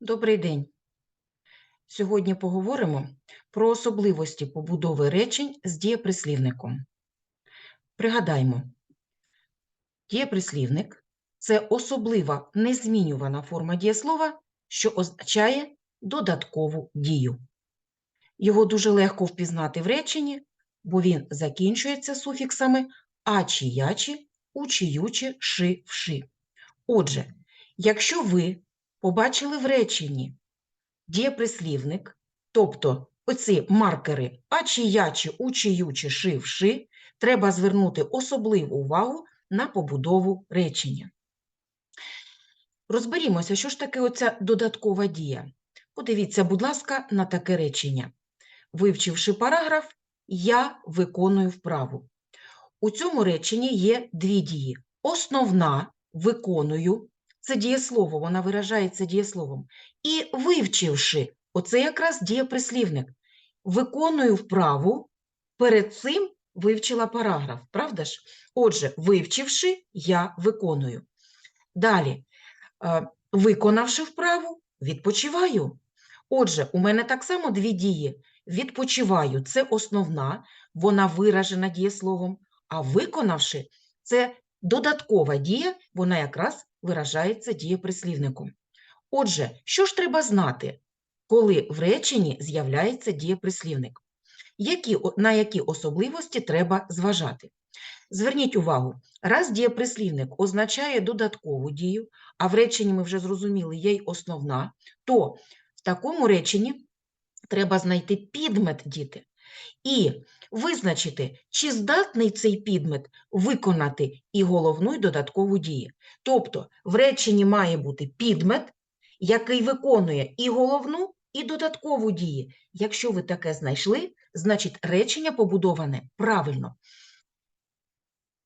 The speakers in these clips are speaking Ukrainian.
Добрий день. Сьогодні поговоримо про особливості побудови речень з дієприслівником. Пригадаймо, дієприслівник – це особлива незмінювана форма дієслова, що означає додаткову дію. Його дуже легко впізнати в реченні, бо він закінчується суфіксами «ачі», «ячі», «учі», «ючі», «ши», «вши». Отже, якщо ви побачили в реченні дієприслівник, тобто оці маркери ачі, ячі, учі, ючі, ши, вши, треба звернути особливу увагу на побудову речення. Розберімося, що ж таке оця додаткова дія. Подивіться, будь ласка, на таке речення. Вивчивши параграф, я виконую вправу. У цьому реченні є дві дії. Основна виконую це дієслово, вона виражається дієсловом. І вивчивши, оце якраз дієприслівник. Виконую вправу, перед цим вивчила параграф, правда ж? Отже, вивчивши, я виконую. Далі, е, виконавши вправу, відпочиваю. Отже, у мене так само дві дії. Відпочиваю це основна, вона виражена дієсловом, а виконавши це додаткова дія, вона якраз виражається дієприслівником. Отже, що ж треба знати, коли в реченні з'являється дієприслівник? Які, на які особливості треба зважати? Зверніть увагу, раз дієприслівник означає додаткову дію, а в реченні ми вже зрозуміли, є й основна, то в такому реченні треба знайти підмет діти і визначити, чи здатний цей підмет виконати і головну, і додаткову дію. Тобто в реченні має бути підмет, який виконує і головну, і додаткову дію. Якщо ви таке знайшли, значить речення побудоване правильно.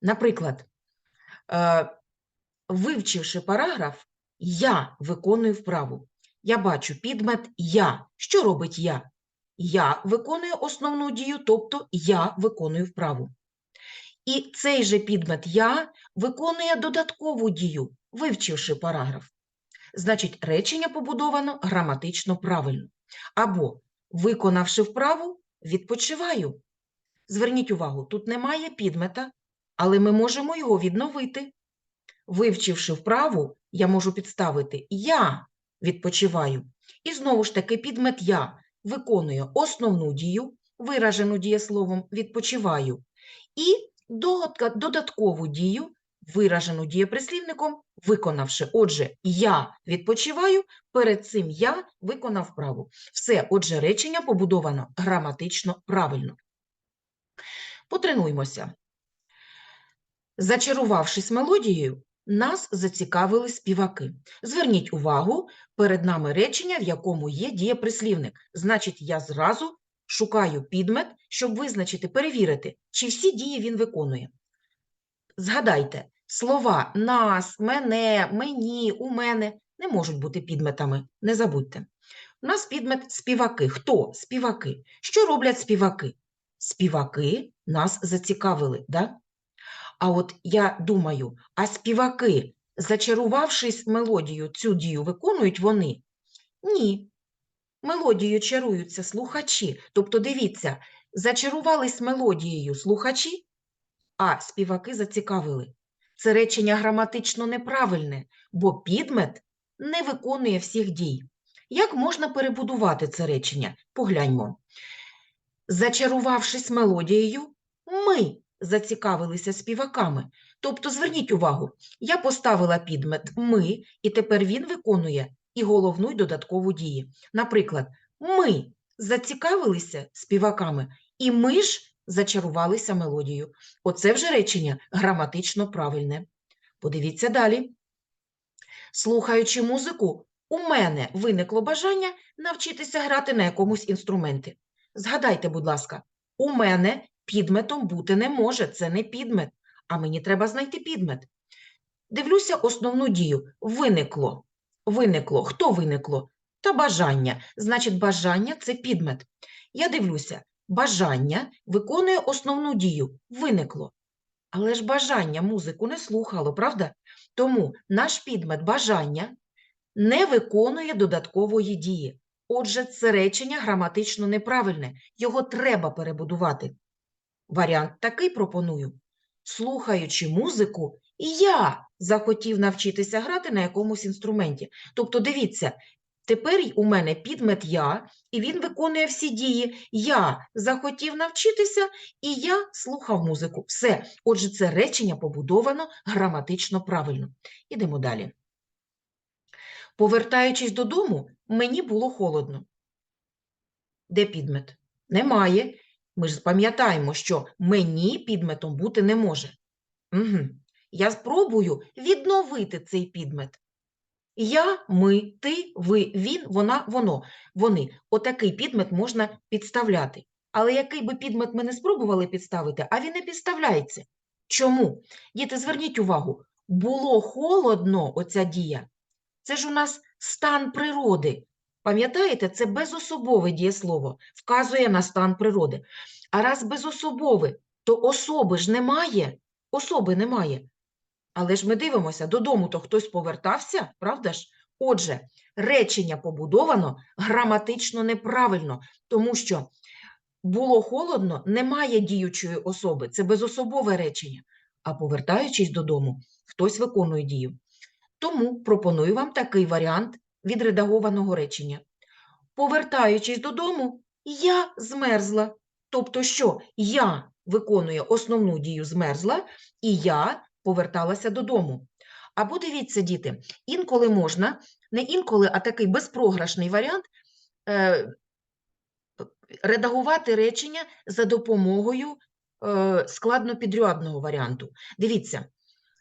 Наприклад, е, вивчивши параграф, я виконую вправу. Я бачу підмет я. Що робить я? Я виконую основну дію, тобто я виконую вправу. І цей же підмет я виконує додаткову дію, вивчивши параграф. Значить, речення побудовано граматично правильно. Або, виконавши вправу, відпочиваю. Зверніть увагу, тут немає підмета, але ми можемо його відновити. Вивчивши вправу, я можу підставити я відпочиваю. І знову ж таки підмет я виконує основну дію, виражену дієсловом відпочиваю, і додаткову дію, виражену дієприслівником, виконавши. Отже, я відпочиваю, перед цим я виконав вправу. Все, отже, речення побудовано граматично правильно. Потренуймося. Зачарувавшись мелодією, нас зацікавили співаки. Зверніть увагу, перед нами речення, в якому є дієприслівник. Значить, я зразу шукаю підмет, щоб визначити, перевірити, чи всі дії він виконує. Згадайте, слова нас, мене, мені, у мене не можуть бути підметами. Не забудьте. У нас підмет співаки. Хто співаки? Що роблять співаки? Співаки нас зацікавили, да? А от я думаю, а співаки, зачарувавшись мелодію, цю дію виконують вони? Ні. Мелодією чаруються слухачі. Тобто, дивіться, зачарувались мелодією слухачі, а співаки зацікавили. Це речення граматично неправильне, бо підмет не виконує всіх дій. Як можна перебудувати це речення? Погляньмо. Зачарувавшись мелодією, ми зацікавилися співаками. Тобто, зверніть увагу, я поставила підмет ми, і тепер він виконує і головну, і додаткову дії. Наприклад, ми зацікавилися співаками, і ми ж зачарувалися мелодією. Оце вже речення граматично правильне. Подивіться далі. Слухаючи музику, у мене виникло бажання навчитися грати на якомусь інструменті. Згадайте, будь ласка, у мене підметом бути не може, це не підмет, а мені треба знайти підмет. Дивлюся основну дію. Виникло. Виникло. Хто виникло? Та бажання. Значить, бажання це підмет. Я дивлюся, бажання виконує основну дію. Виникло. Але ж бажання музику не слухало, правда? Тому наш підмет бажання не виконує додаткової дії. Отже, це речення граматично неправильне. Його треба перебудувати. Варіант такий пропоную. Слухаючи музику, і я захотів навчитися грати на якомусь інструменті. Тобто, дивіться, тепер у мене підмет я, і він виконує всі дії. Я захотів навчитися, і я слухав музику. Все. Отже, це речення побудовано граматично правильно. Ідемо далі. Повертаючись додому, мені було холодно. Де підмет? Немає. Ми ж пам'ятаємо, що мені підметом бути не може. Угу. Я спробую відновити цей підмет. Я, ми, ти, ви, він, вона, воно. Вони. Отакий підмет можна підставляти. Але який би підмет ми не спробували підставити, а він не підставляється. Чому? Діти, зверніть увагу, було холодно оця дія. Це ж у нас стан природи. Пам'ятаєте, це безособове дієслово, вказує на стан природи. А раз безособове, то особи ж немає, особи немає. Але ж ми дивимося, додому то хтось повертався, правда ж? Отже, речення побудовано граматично неправильно, тому що було холодно, немає діючої особи, це безособове речення. А повертаючись додому, хтось виконує дію. Тому пропоную вам такий варіант відредагованого речення. Повертаючись додому, я змерзла. Тобто, що я виконую основну дію змерзла, і я поверталася додому. Або дивіться, діти, інколи можна, не інколи, а такий безпрограшний варіант е, редагувати речення за допомогою е, складнопідрядного варіанту. Дивіться,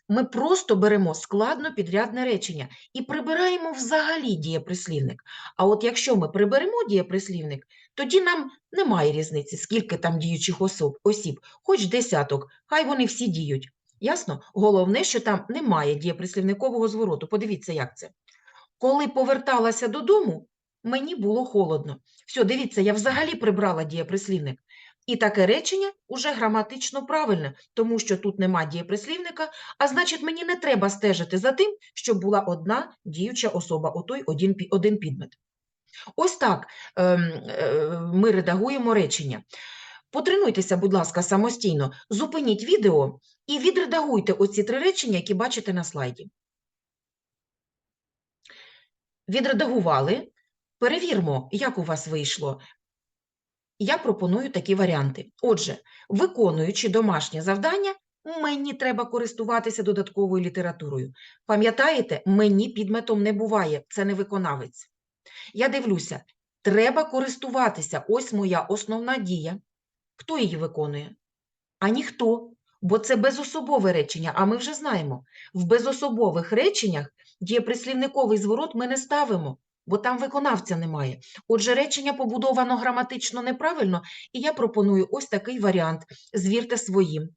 ми просто беремо складнопідрядне речення і прибираємо взагалі дієприслівник. А от якщо ми приберемо дієприслівник, тоді нам немає різниці, скільки там діючих особ, осіб, хоч десяток, хай вони всі діють. Ясно? Головне, що там немає дієприслівникового звороту. Подивіться, як це. Коли поверталася додому, мені було холодно. Все, дивіться, я взагалі прибрала дієприслівник. І таке речення уже граматично правильне, тому що тут нема дієприслівника, а значить, мені не треба стежити за тим, щоб була одна діюча особа, отой один, один підмет. Ось так ем, е, ми редагуємо речення. Потренуйтеся, будь ласка, самостійно, зупиніть відео і відредагуйте оці три речення, які бачите на слайді. Відредагували. Перевірмо, як у вас вийшло. Я пропоную такі варіанти. Отже, виконуючи домашнє завдання, мені треба користуватися додатковою літературою. Пам'ятаєте, мені підметом не буває, це не виконавець. Я дивлюся, треба користуватися. Ось моя основна дія. Хто її виконує? А ніхто, бо це безособове речення, а ми вже знаємо. В безособових реченнях дієприслівниковий зворот ми не ставимо, бо там виконавця немає. Отже, речення побудовано граматично неправильно, і я пропоную ось такий варіант. Звірте своїм.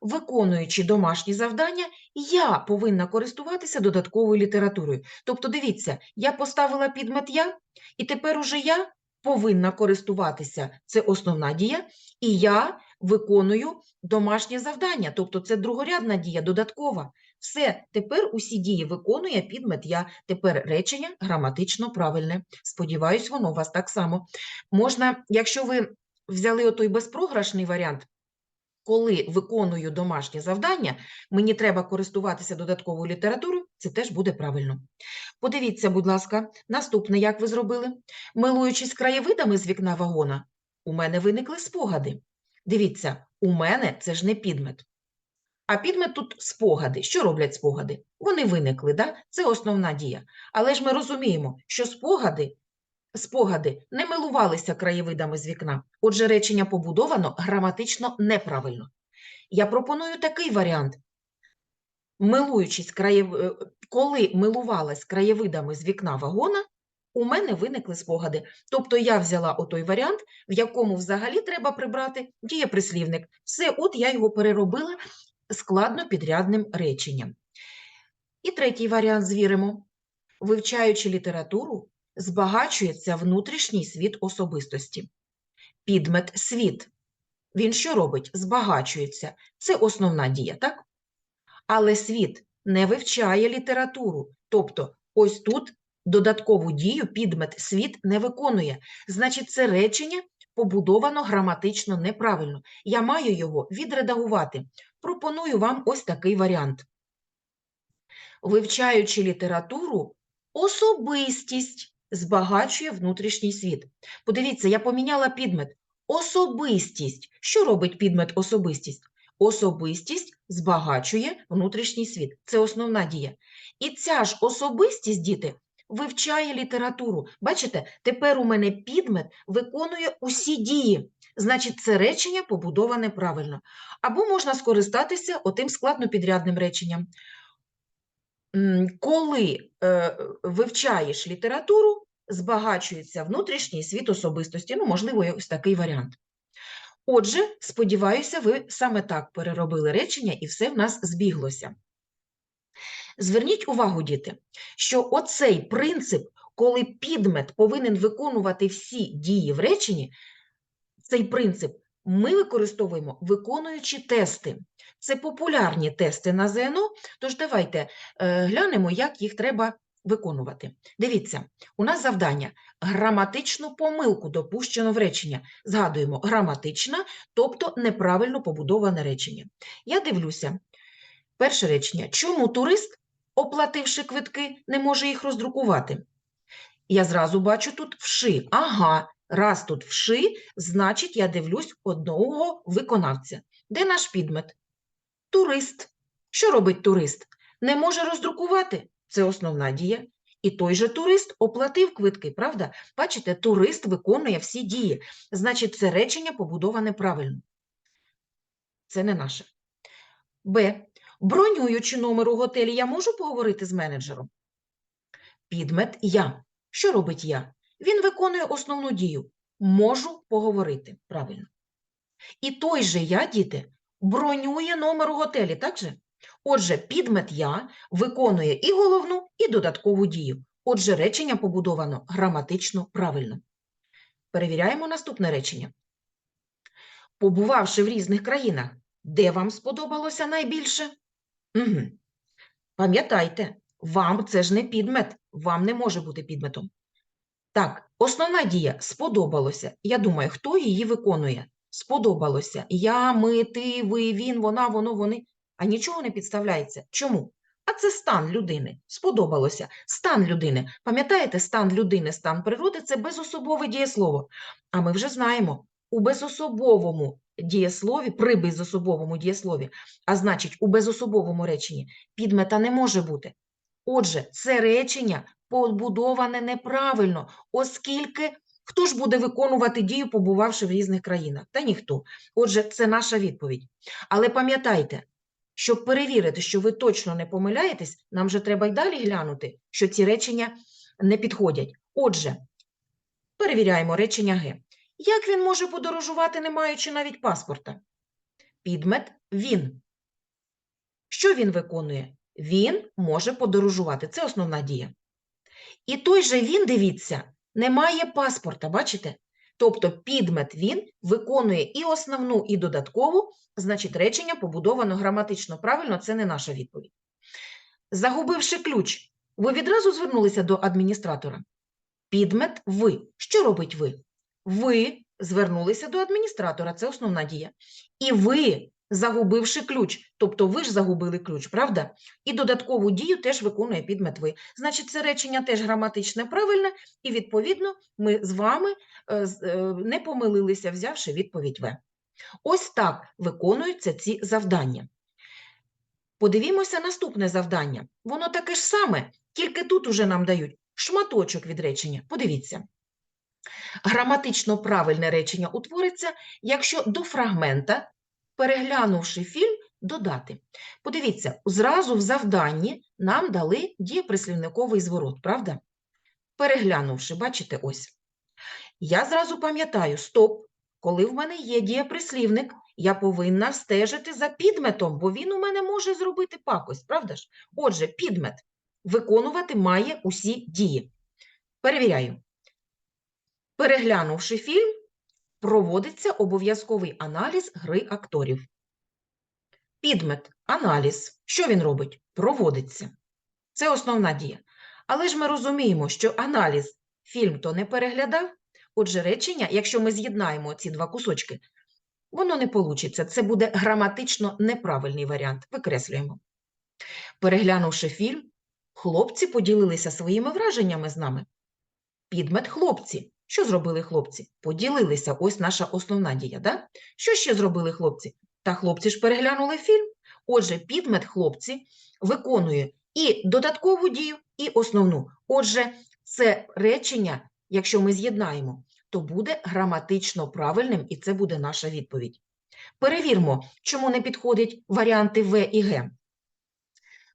Виконуючи домашні завдання, я повинна користуватися додатковою літературою. Тобто, дивіться, я поставила підмет я, і тепер уже я повинна користуватися. Це основна дія, і я виконую домашнє завдання. Тобто, це другорядна дія, додаткова. Все, тепер усі дії виконує підмет я. Тепер речення граматично правильне. Сподіваюсь, воно у вас так само. Можна, якщо ви взяли отой безпрограшний варіант, коли виконую домашнє завдання, мені треба користуватися додатковою літературою, це теж буде правильно. Подивіться, будь ласка, наступне, як ви зробили. Милуючись краєвидами з вікна вагона, у мене виникли спогади. Дивіться, у мене це ж не підмет. А підмет тут спогади. Що роблять спогади? Вони виникли, да? це основна дія. Але ж ми розуміємо, що спогади, спогади не милувалися краєвидами з вікна. Отже, речення побудовано граматично неправильно. Я пропоную такий варіант. Милуючись краєв... е, коли милувалась краєвидами з вікна вагона, у мене виникли спогади. Тобто я взяла отой варіант, в якому взагалі треба прибрати дієприслівник. Все, от я його переробила складно підрядним реченням. І третій варіант звіримо. Вивчаючи літературу, збагачується внутрішній світ особистості. Підмет світ. Він що робить? Збагачується. Це основна дія, так? Але світ не вивчає літературу. Тобто, ось тут Додаткову дію підмет світ не виконує. Значить, це речення побудовано граматично неправильно. Я маю його відредагувати. Пропоную вам ось такий варіант. Вивчаючи літературу, особистість збагачує внутрішній світ. Подивіться, я поміняла підмет. Особистість. Що робить підмет особистість? Особистість збагачує внутрішній світ. Це основна дія. І ця ж особистість, діти, вивчає літературу. Бачите, тепер у мене підмет виконує усі дії. Значить, це речення побудоване правильно. Або можна скористатися отим складнопідрядним реченням. Коли е, вивчаєш літературу, збагачується внутрішній світ особистості. Ну, можливо, ось такий варіант. Отже, сподіваюся, ви саме так переробили речення і все в нас збіглося. Зверніть увагу, діти, що оцей принцип, коли підмет повинен виконувати всі дії в реченні, цей принцип ми використовуємо, виконуючи тести. Це популярні тести на ЗНО, тож давайте е, глянемо, як їх треба виконувати. Дивіться, у нас завдання граматичну помилку допущено в речення. Згадуємо, граматична, тобто неправильно побудоване речення. Я дивлюся, перше речення. Чому турист, оплативши квитки, не може їх роздрукувати? Я зразу бачу тут вши. Ага, раз тут вши, значить я дивлюсь одного виконавця. Де наш підмет? Турист. Що робить турист? Не може роздрукувати. Це основна дія. І той же турист оплатив квитки, правда? Бачите, турист виконує всі дії. Значить, це речення побудоване правильно. Це не наше. Б. Бронюючи номер у готелі, я можу поговорити з менеджером? Підмет я. Що робить я? Він виконує основну дію. Можу поговорити. Правильно. І той же я, діти, бронює номер у готелі, так же? Отже, підмет я виконує і головну, і додаткову дію. Отже, речення побудовано граматично правильно. Перевіряємо наступне речення. Побувавши в різних країнах, де вам сподобалося найбільше? Угу. Пам'ятайте, вам це ж не підмет, вам не може бути підметом. Так, основна дія сподобалося. Я думаю, хто її виконує? Сподобалося. Я, ми, ти, ви, він, вона, воно, вони. А нічого не підставляється. Чому? А це стан людини. Сподобалося. Стан людини. Пам'ятаєте, стан людини, стан природи це безособове дієслово. А ми вже знаємо, у безособовому дієслові, при безособовому дієслові, а значить, у безособовому реченні підмета не може бути. Отже, це речення побудоване неправильно, оскільки хто ж буде виконувати дію, побувавши в різних країнах? Та ніхто. Отже, це наша відповідь. Але пам'ятайте, щоб перевірити, що ви точно не помиляєтесь, нам же треба й далі глянути, що ці речення не підходять. Отже, перевіряємо речення Г. Як він може подорожувати, не маючи навіть паспорта? Підмет він. Що він виконує? Він може подорожувати. Це основна дія. І той же він, дивіться, не має паспорта, бачите? Тобто підмет він виконує і основну, і додаткову, значить речення побудовано граматично правильно, це не наша відповідь. Загубивши ключ, ви відразу звернулися до адміністратора. Підмет ви. Що робить ви? Ви звернулися до адміністратора, це основна дія. І ви, загубивши ключ, тобто ви ж загубили ключ, правда? І додаткову дію теж виконує підмет ви. Значить, це речення теж граматичне правильне, і, відповідно, ми з вами е, е, не помилилися, взявши відповідь В. Ось так виконуються ці завдання. Подивімося наступне завдання. Воно таке ж саме, тільки тут уже нам дають шматочок від речення. Подивіться. Граматично правильне речення утвориться, якщо до фрагмента, переглянувши фільм, додати. Подивіться, зразу в завданні нам дали дієприслівниковий зворот, правда? Переглянувши, бачите, ось. Я зразу пам'ятаю, стоп, коли в мене є дієприслівник, я повинна стежити за підметом, бо він у мене може зробити пакость, правда ж? Отже, підмет виконувати має усі дії. Перевіряю. Переглянувши фільм, проводиться обов'язковий аналіз гри акторів. Підмет, аналіз. Що він робить? Проводиться. Це основна дія. Але ж ми розуміємо, що аналіз фільм то не переглядав. Отже, речення, якщо ми з'єднаємо ці два кусочки, воно не вийде. Це буде граматично неправильний варіант. Викреслюємо. Переглянувши фільм, хлопці поділилися своїми враженнями з нами. Підмет хлопці. Що зробили хлопці? Поділилися. Ось наша основна дія. Да? Що ще зробили хлопці? Та хлопці ж переглянули фільм. Отже, підмет хлопці виконує і додаткову дію, і основну. Отже, це речення, якщо ми з'єднаємо, то буде граматично правильним, і це буде наша відповідь. Перевірмо, чому не підходять варіанти В і Г.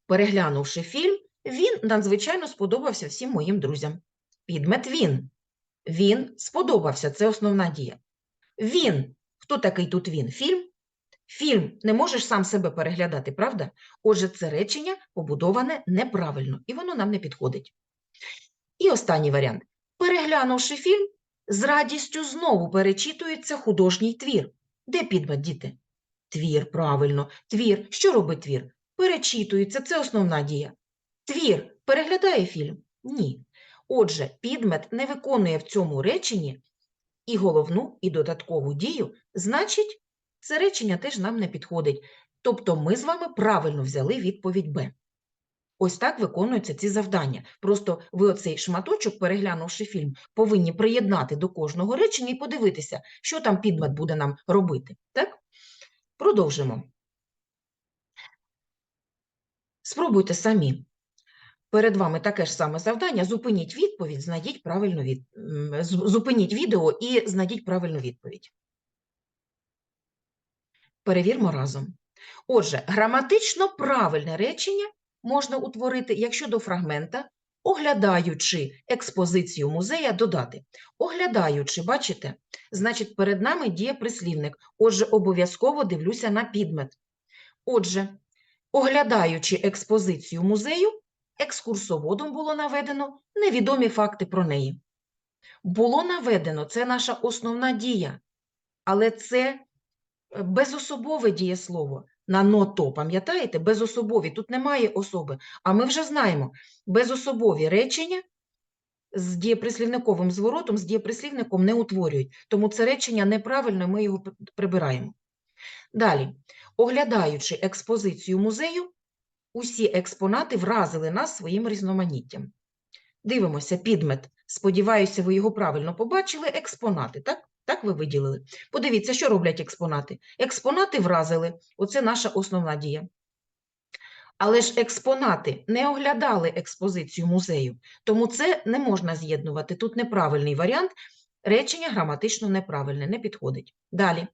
Переглянувши фільм, він надзвичайно сподобався всім моїм друзям. Підмет він. Він сподобався, це основна дія. Він. Хто такий тут він? Фільм? Фільм не можеш сам себе переглядати, правда? Отже, це речення побудоване неправильно, і воно нам не підходить. І останній варіант. Переглянувши фільм, з радістю знову перечитується художній твір. Де підмет, діти? Твір, правильно. Твір. Що робить твір? Перечитується, це основна дія. Твір переглядає фільм? Ні. Отже, підмет не виконує в цьому реченні і головну, і додаткову дію, значить, це речення теж нам не підходить. Тобто ми з вами правильно взяли відповідь Б. Ось так виконуються ці завдання. Просто ви оцей шматочок, переглянувши фільм, повинні приєднати до кожного речення і подивитися, що там підмет буде нам робити. Так? Продовжимо. Спробуйте самі. Перед вами таке ж саме завдання. Зупиніть відповідь, знайдіть правильну від... зупиніть відео і знайдіть правильну відповідь. Перевірмо разом. Отже, граматично правильне речення можна утворити, якщо до фрагмента, оглядаючи експозицію музея, додати. Оглядаючи, бачите, значить, перед нами діє прислівник. Отже, обов'язково дивлюся на підмет. Отже, оглядаючи експозицію музею, екскурсоводом було наведено невідомі факти про неї. Було наведено це наша основна дія, але це е, безособове дієслово. На ното, пам'ятаєте? Безособові. Тут немає особи. А ми вже знаємо, безособові речення з дієприслівниковим зворотом, з дієприслівником не утворюють. Тому це речення неправильне, ми його прибираємо. Далі, оглядаючи експозицію музею, усі експонати вразили нас своїм різноманіттям. Дивимося, підмет. Сподіваюся, ви його правильно побачили. Експонати, так? Так ви виділили. Подивіться, що роблять експонати. Експонати вразили. Оце наша основна дія. Але ж експонати не оглядали експозицію музею, тому це не можна з'єднувати. Тут неправильний варіант. Речення граматично неправильне, не підходить. Далі.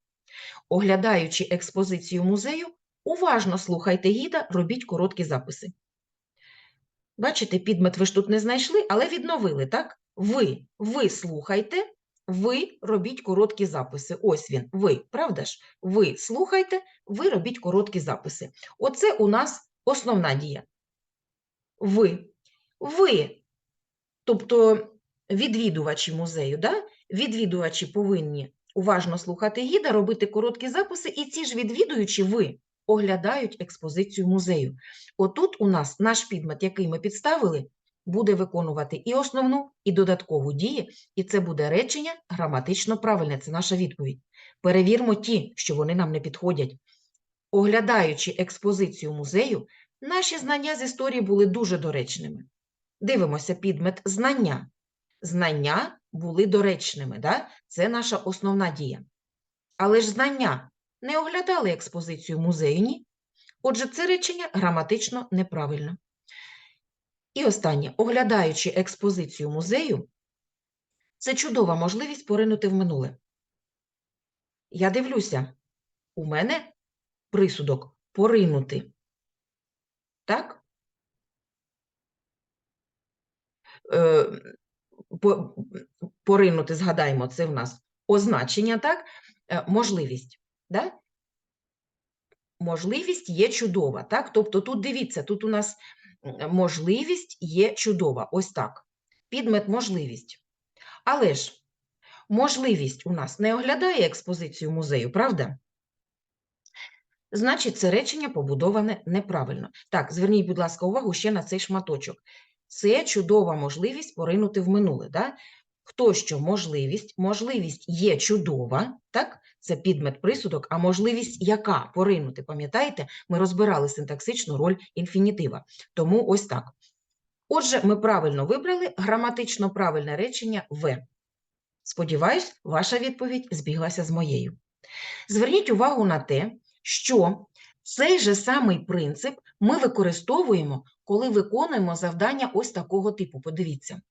Оглядаючи експозицію музею, уважно слухайте гіда, робіть короткі записи. Бачите, підмет ви ж тут не знайшли, але відновили, так? Ви, ви слухайте, ви робіть короткі записи. Ось він, ви, правда ж? Ви слухайте, ви робіть короткі записи. Оце у нас основна дія. Ви. Ви, тобто відвідувачі музею, да? відвідувачі повинні уважно слухати гіда, робити короткі записи, і ці ж відвідуючі ви оглядають експозицію музею. Отут у нас наш підмет, який ми підставили, буде виконувати і основну, і додаткову дії, і це буде речення граматично правильне. Це наша відповідь. Перевірмо ті, що вони нам не підходять. Оглядаючи експозицію музею, наші знання з історії були дуже доречними. Дивимося підмет знання. Знання були доречними, да? це наша основна дія. Але ж знання не оглядали експозицію музею, ні? Отже, це речення граматично неправильно. І останнє. Оглядаючи експозицію музею, це чудова можливість поринути в минуле. Я дивлюся, у мене присудок поринути. Так? Е, по- поринути, згадаємо, це в нас означення, так? Е, Можливість. Да? Можливість є чудова, так? Тобто тут дивіться, тут у нас можливість є чудова. Ось так. Підмет можливість. Але ж можливість у нас не оглядає експозицію музею, правда? Значить, це речення побудоване неправильно. Так, зверніть, будь ласка, увагу ще на цей шматочок. це чудова можливість поринути в минуле. Да? Хто що можливість? Можливість є чудова, так? Це підмет присудок, а можливість яка поринути, пам'ятаєте? Ми розбирали синтаксичну роль інфінітива. Тому ось так. Отже, ми правильно вибрали граматично правильне речення В. Сподіваюсь, ваша відповідь збіглася з моєю. Зверніть увагу на те, що цей же самий принцип ми використовуємо, коли виконуємо завдання ось такого типу. Подивіться,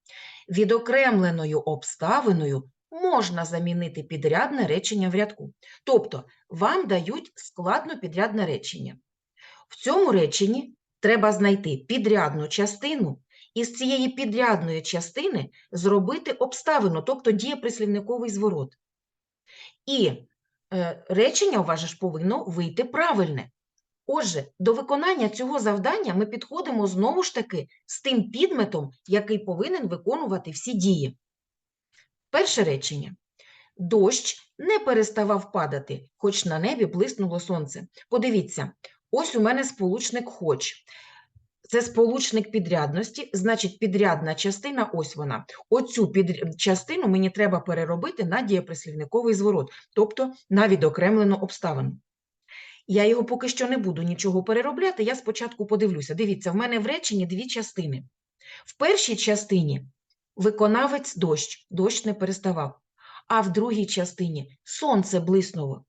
відокремленою обставиною можна замінити підрядне речення в рядку. Тобто, вам дають складно підрядне речення. В цьому реченні треба знайти підрядну частину і з цієї підрядної частини зробити обставину, тобто дієприслівниковий зворот. І е, речення у вас же ж повинно вийти правильне. Отже, до виконання цього завдання ми підходимо знову ж таки з тим підметом, який повинен виконувати всі дії. Перше речення. Дощ не переставав падати, хоч на небі блиснуло сонце. Подивіться, ось у мене сполучник хоч. Це сполучник підрядності, значить підрядна частина, ось вона. Оцю під... частину мені треба переробити на дієприслівниковий зворот, тобто на відокремлену обставину. Я його поки що не буду нічого переробляти, я спочатку подивлюся. Дивіться, в мене в реченні дві частини. В першій частині виконавець дощ, дощ не переставав, а в другій частині сонце блиснуло.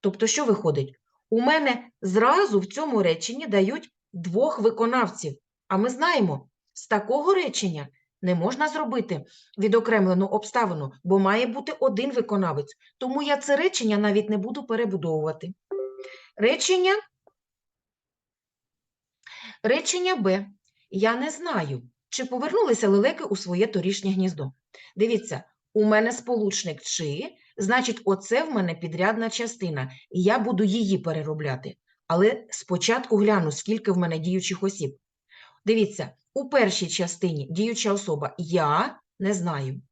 Тобто, що виходить? У мене зразу в цьому реченні дають двох виконавців. А ми знаємо, з такого речення не можна зробити відокремлену обставину, бо має бути один виконавець. Тому я це речення навіть не буду перебудовувати. Речення, речення Б. Я не знаю, чи повернулися лелеки у своє торішнє гніздо. Дивіться, у мене сполучник чи, значить, оце в мене підрядна частина, і я буду її переробляти. Але спочатку гляну, скільки в мене діючих осіб. Дивіться, у першій частині діюча особа я не знаю.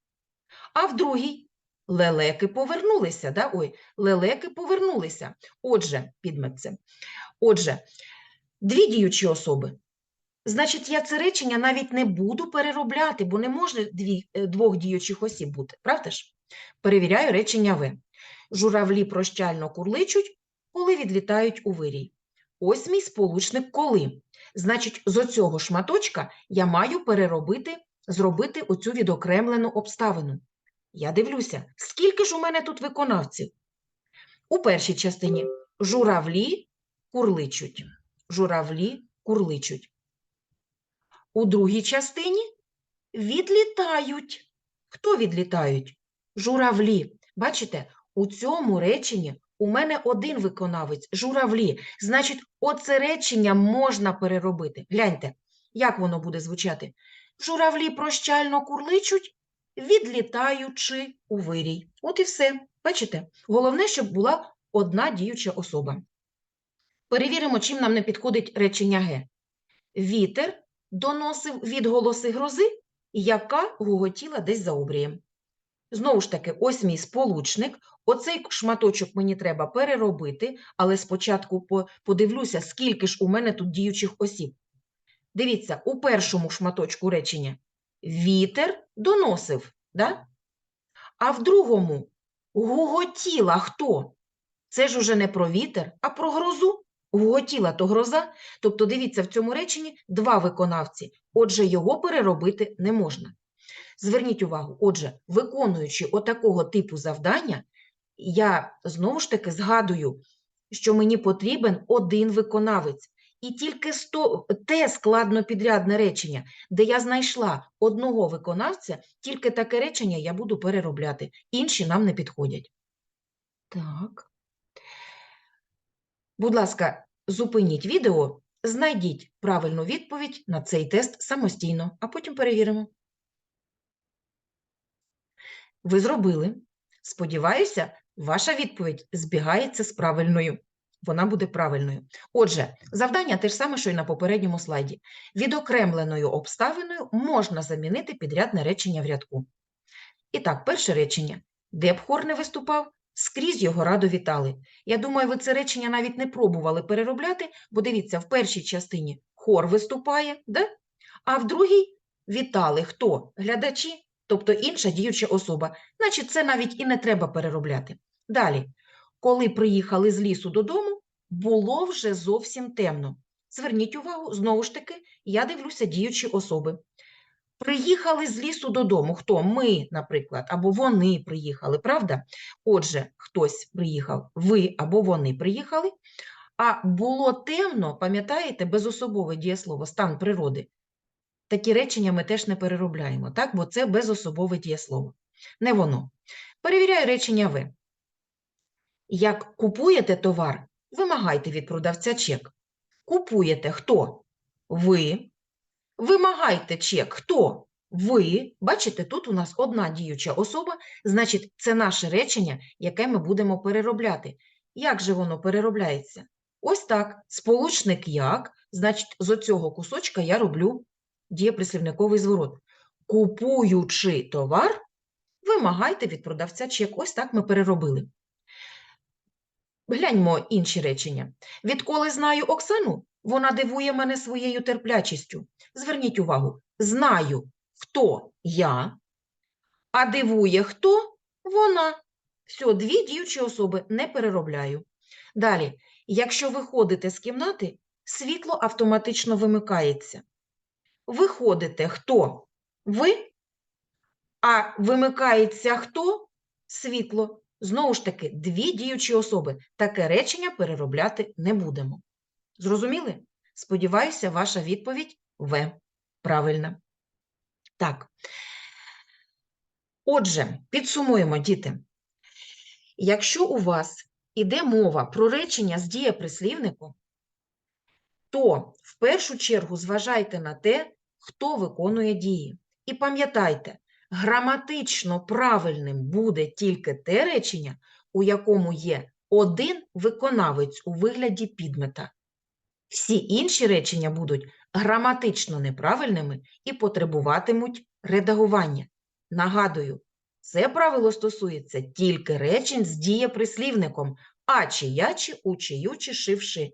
А в другій лелеки повернулися. Да? Ой, лелеки повернулися. Отже, підмет це. Отже, дві діючі особи. Значить, я це речення навіть не буду переробляти, бо не може дві, е, двох діючих осіб бути. Правда ж? Перевіряю речення В. Журавлі прощально курличуть, коли відлітають у вирій. Ось мій сполучник коли. Значить, з оцього шматочка я маю переробити, зробити оцю відокремлену обставину. Я дивлюся, скільки ж у мене тут виконавців? У першій частині журавлі курличуть. Журавлі курличуть. У другій частині відлітають. Хто відлітають? Журавлі. Бачите, у цьому реченні у мене один виконавець журавлі. Значить, оце речення можна переробити. Гляньте, як воно буде звучати. Журавлі прощально курличуть, відлітаючи у вирій. От і все. Бачите? Головне, щоб була одна діюча особа. Перевіримо, чим нам не підходить речення Г. Вітер доносив відголоси грози, яка гуготіла десь за обрієм. Знову ж таки, ось мій сполучник. Оцей шматочок мені треба переробити, але спочатку подивлюся, скільки ж у мене тут діючих осіб. Дивіться, у першому шматочку речення вітер доносив, да? а в другому гуготіла хто? Це ж уже не про вітер, а про грозу. Гуготіла то гроза. Тобто, дивіться, в цьому реченні два виконавці, отже, його переробити не можна. Зверніть увагу, отже, виконуючи отакого типу завдання, я знову ж таки згадую, що мені потрібен один виконавець. І тільки сто, те складнопідрядне речення, де я знайшла одного виконавця, тільки таке речення я буду переробляти. Інші нам не підходять. Так. Будь ласка, зупиніть відео, знайдіть правильну відповідь на цей тест самостійно, а потім перевіримо. Ви зробили. Сподіваюся, ваша відповідь збігається з правильною. Вона буде правильною. Отже, завдання те ж саме, що й на попередньому слайді. Відокремленою обставиною можна замінити підрядне речення в рядку. І так, перше речення. Де б хор не виступав, скрізь його радо вітали. Я думаю, ви це речення навіть не пробували переробляти, бо дивіться, в першій частині хор виступає, да? а в другій вітали хто? Глядачі, тобто інша діюча особа. Значить, це навіть і не треба переробляти. Далі, коли приїхали з лісу додому, було вже зовсім темно. Зверніть увагу, знову ж таки, я дивлюся діючі особи. Приїхали з лісу додому. Хто? Ми, наприклад, або вони приїхали, правда? Отже, хтось приїхав, ви або вони приїхали. А було темно, пам'ятаєте, безособове дієслово, стан природи. Такі речення ми теж не переробляємо, так? бо це безособове дієслово. Не воно. Перевіряю речення Ви. Як купуєте товар, вимагайте від продавця чек. Купуєте хто? Ви. Вимагайте чек. Хто? Ви. Бачите, тут у нас одна діюча особа, значить, це наше речення, яке ми будемо переробляти. Як же воно переробляється? Ось так. Сполучник як, значить, з оцього кусочка я роблю дієприслівниковий зворот. Купуючи товар, вимагайте від продавця чек. Ось так ми переробили. Гляньмо інші речення. Відколи знаю Оксану, вона дивує мене своєю терплячістю. Зверніть увагу, знаю, хто я, а дивує хто вона. Все, дві діючі особи не переробляю. Далі, якщо виходите з кімнати, світло автоматично вимикається. Виходите хто? Ви, а вимикається хто? Світло. Знову ж таки, дві діючі особи. Таке речення переробляти не будемо. Зрозуміли? Сподіваюся, ваша відповідь В. Правильна. Так. Отже, підсумуємо, діти. Якщо у вас іде мова про речення з дієприслівником, то в першу чергу зважайте на те, хто виконує дії. І пам'ятайте, граматично правильним буде тільки те речення, у якому є один виконавець у вигляді підмета. Всі інші речення будуть граматично неправильними і потребуватимуть редагування. Нагадую, це правило стосується тільки речень з дієприслівником а чи я, чи у, чи ю, чи шивши.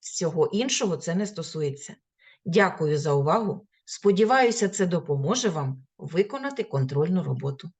Всього іншого це не стосується. Дякую за увагу. Сподіваюся, це допоможе вам виконати контрольну роботу.